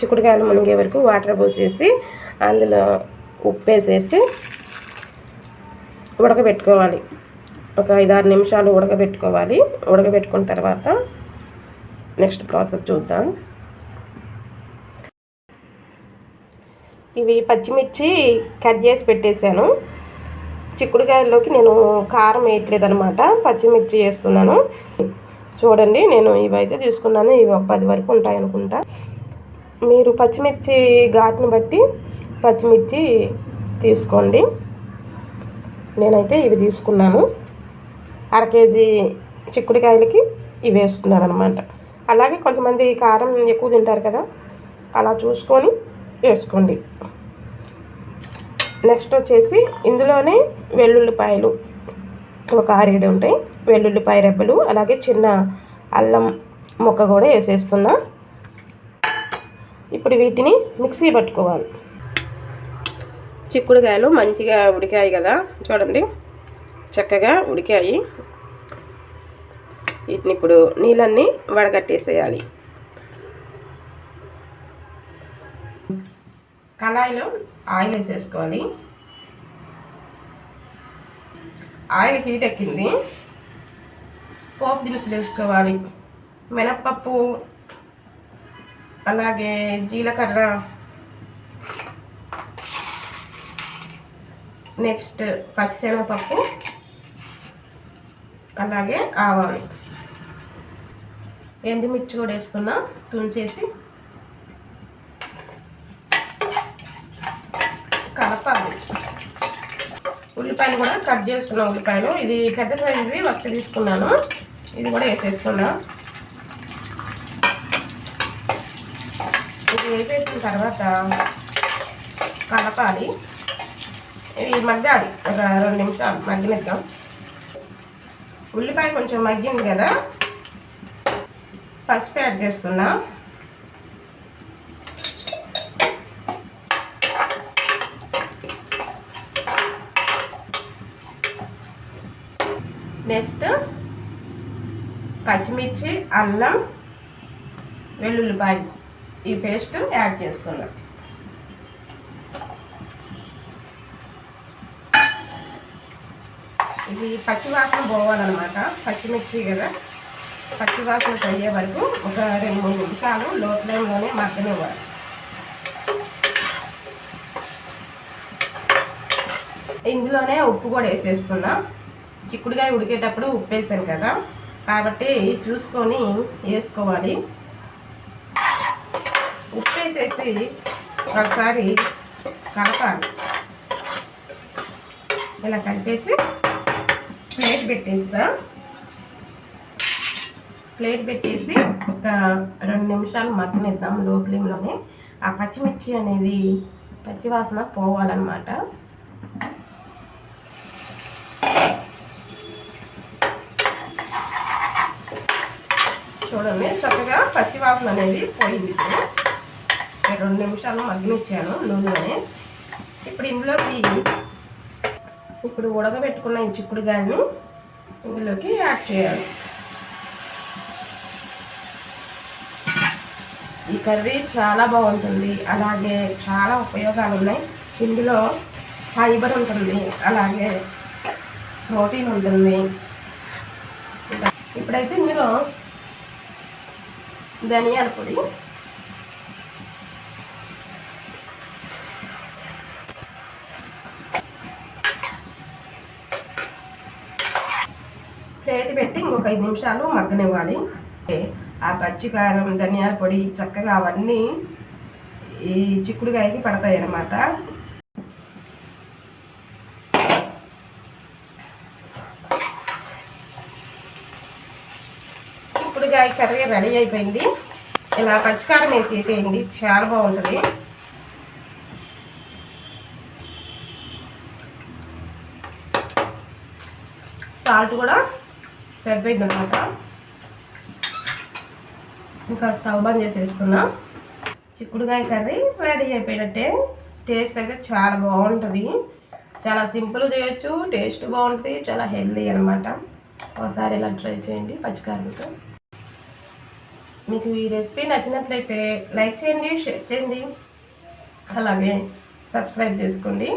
చిక్కుడుకాయలు మునిగే వరకు వాటర్ పోసేసి అందులో ఉప్పు వేసేసి ఉడకబెట్టుకోవాలి. ఒక ఐదారు నిమిషాలు ఉడకబెట్టుకోవాలి. ఉడకబెట్టుకున్న తర్వాత నెక్స్ట్ ప్రాసెస్ చూద్దాం. ఇవి పచ్చిమిర్చి కట్ చేసి పెట్టేశాను. చిక్కుడుకాయల్లోకి నేను కారం వేయట్లేదు అనమాట పచ్చిమిర్చి వేస్తున్నాను. చూడండి నేను ఇవైతే తీసుకున్నాను. ఇవి ఒక పది వరకు ఉంటాయి అనుకుంటా మీరు పచ్చిమిర్చి ఘాట్ని బట్టి పచ్చిమిర్చి తీసుకోండి. నేనైతే ఇవి తీసుకున్నాను. అర కేజీ చిక్కుడుకాయలకి ఇవి వేస్తున్నాను అనమాట అలాగే కొంతమంది కారం ఎక్కువ తింటారు కదా అలా చూసుకొని వేసుకోండి. నెక్స్ట్ వచ్చేసి ఇందులోనే వెల్లుల్లిపాయలు ఒక ఆరేడు ఉంటాయి. వెల్లుల్లిపాయ రెబ్బలు అలాగే చిన్న అల్లం ముక్క కూడా వేసేస్తున్నా. ఇప్పుడు వీటిని మిక్సీ పట్టుకోవాలి. చిక్కుడుకాయలు మంచిగా ఉడికాయి కదా చూడండి. చక్కగా ఉడికాయి. వీటిని ఇప్పుడు నీళ్ళన్నీ వడగట్టేసేయాలి. కళాయిలో ఆయిల్ వేసేసుకోవాలి. ఆయిల్ హీట్ ఎక్కింది. పోపు దినుసులు వేసుకోవాలి. మినప్పప్పు అలాగే జీలకర్ర. నెక్స్ట్ పచ్చిశనగపప్పు. అలాగే ఆవాలు. ఎండుమిర్చి కూడా వేస్తున్నా తుంచేసి. కలపాలి. ఉల్లిపాయలు కూడా కట్ చేసుకున్నాం ఉల్లిపాయలు. ఇది పెద్ద సైజుది వక్తి తీసుకున్నాను. ఇది కూడా వేసేసుకున్నాను ఇది వేసేసిన తర్వాత కలపాలి. ఇవి మగ్గాలి. ఒక రెండు నిమిషాలు మగ్గినిద్దాం. ఉల్లిపాయ కొంచెం మగ్గింది కదా. పసుపు యాడ్ చేస్తున్నా. నెక్స్ట్ పచ్చిమిర్చి అల్లం వెల్లుల్లిపాయ ఈ పేస్ట్ యాడ్ చేస్తున్నా. ఇది పచ్చివాసన పోవాలన్నమాట. పచ్చిమిర్చి కదా. పచ్చివాసన పోయే వరకు ఒక రెండు మూడు నిమిషాలు లో ఫ్లేమ్లోనే మగ్గనివ్వాలి. ఇందులోనే ఉప్పు కూడా వేసేస్తున్నా. చిక్కుడుగా ఉడికేటప్పుడు ఉప్పు వేసాను కదా. కాబట్టి చూసుకొని వేసుకోవాలి. ఉప్పు వేసేసి ఒకసారి కలపాలి. ఇలా కలిపేసి ప్లేట్ పెట్టేస్తా. ప్లేట్ పెట్టేసి ఒక రెండు నిమిషాలు మగ్గనిద్దాం లో ఫ్లేమ్లోనే ఆ పచ్చిమిర్చి అనేది పచ్చివాసన పోవాలన్నమాట. చూడండి చక్కగా పచ్చివాసన అనేది పోయింది రెండు నిమిషాలు మగ్గనిచ్చాను నూనెలోనే. ఇప్పుడు ఇందులోకి ఇప్పుడు ఉడకబెట్టుకున్న ఈ కానీ ఇందులోకి యాడ్ చేయాలి. ఈ కర్రీ చాలా బాగుంటుంది. అలాగే చాలా ఉపయోగాలు ఉన్నాయి. ఇందులో ఫైబర్ ఉంటుంది. అలాగే ప్రోటీన్ ఉంటుంది. ఇప్పుడైతే ఇందులో ధనియాల పొడి ప్లేట్ పెట్టి ఇంకొక ఐదు నిమిషాలు మగ్గనివ్వాలి. ఆ పచ్చికారం ధనియాల పొడి చక్కగా అవన్నీ ఈ చిక్కుడుకాయకి పడతాయి అన్నమాట. చిక్కుడుకాయ కర్రీ రెడీ అయిపోయింది. ఇలా పచ్చికారం వేసి వేసేయండి చాలా బాగుంటుంది. సాల్ట్ కూడా సరిపోయింది అనమాట ఇంకా స్టవ్ బంద్ చేసేస్తున్నా. చిక్కుడుకాయ కర్రీ రెడీ అయిపోయినట్టే. టేస్ట్ అయితే చాలా బాగుంటుంది. చాలా సింపుల్ చేయొచ్చు టేస్ట్ బాగుంటుంది చాలా హెల్దీ అనమాట. ఒకసారి ఇలా ట్రై చేయండి పచ్చికారంతో. మీకు ఈ రెసిపీ నచ్చినట్లయితే లైక్ చేయండి షేర్ చేయండి. అలాగే సబ్స్క్రైబ్ చేసుకోండి.